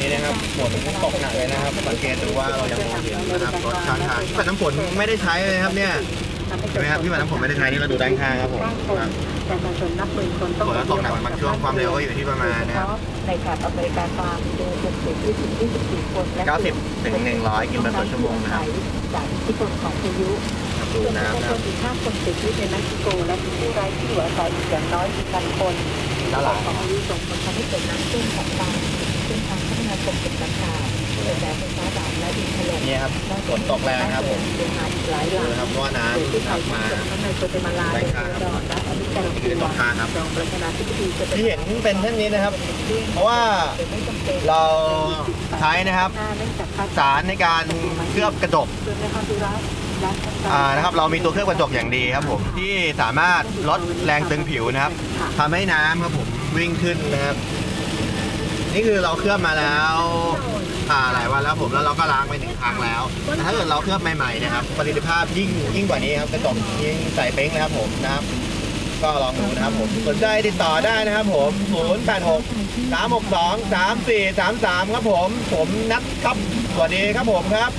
นี่นะครับฝนตกหนักเลยนะครับสังเกตดูว่าเรายังมองเห็นนะครับรถข้างทางที่ปัดน้ำฝนไม่ได้ใช้เลยครับเนี่ยเห็นไหมครับที่ปัดน้ำฝนไม่ได้ใช้นี่เราดูด้านข้างครับผมครับประชาชนนับหมื่นคนฝนก็ตกหนักบางช่วงความเร็วก็อยู่ที่ประมาณนะครับในแถบอเมริกากลางเจอ60 20 24คนและ90ถึง100 กิโลเมตรต่อชั่วโมงนะครับจากอิทธิพลของพายุครับดูส่วนน้ำประนะชาคชรับนอีก5คนเสียชีวิตในเม็กซิโกและมีผู้ไร้ที่อยู่อาศัยอีกอย่างน้อย1,000คนด้านหลังของพายุส่งผลทำให้เกิดน้ำท่วมฉับพลันซึ่ง ทางพัฒนาคมเป็นหลังคาเกิดแรงไฟฟ้าดับและดินถล่มนี่ครับฝนตกแรงครับผมเสียหายอีกหลายหลังครับเพราะว่าน้ำขับมาทั้งในโกเตมาลาแบเองค์ข้างครับดอร์และอเมริกานี่คือตกข้างครับรองประธานาธิบดีที่เห็นเป็นเช่นนี้นะครับ เพราะว่าเราใช้นะครับสารในการเคลือบกระจกอ่านะครับเรามีตัวเคลือบกระจกอย่างดีครับผมที่สามารถลดแรงตึงผิวนะครับทำให้น้ำครับผมวิ่งขึ้นนะครับ นี่คือเราเคลือบมาแล้วอ่าหลายวันแล้วผมแล้วเราก็ล้างไปหนึ่งครั้งแล้วแต่ถ้าเกิดเราเคลือบใหม่ๆนะครับประสิทธิภาพยิ่งยิ่งกว่านี้ครับกระจกยิ่งใส่เป้งนะครับผมนะครับ ก็ลองดูนะครับผมสนใจติดต่อได้นะครับผม086 362 3433ครับผม ผมนัดครับสวัสดีครับผมครับ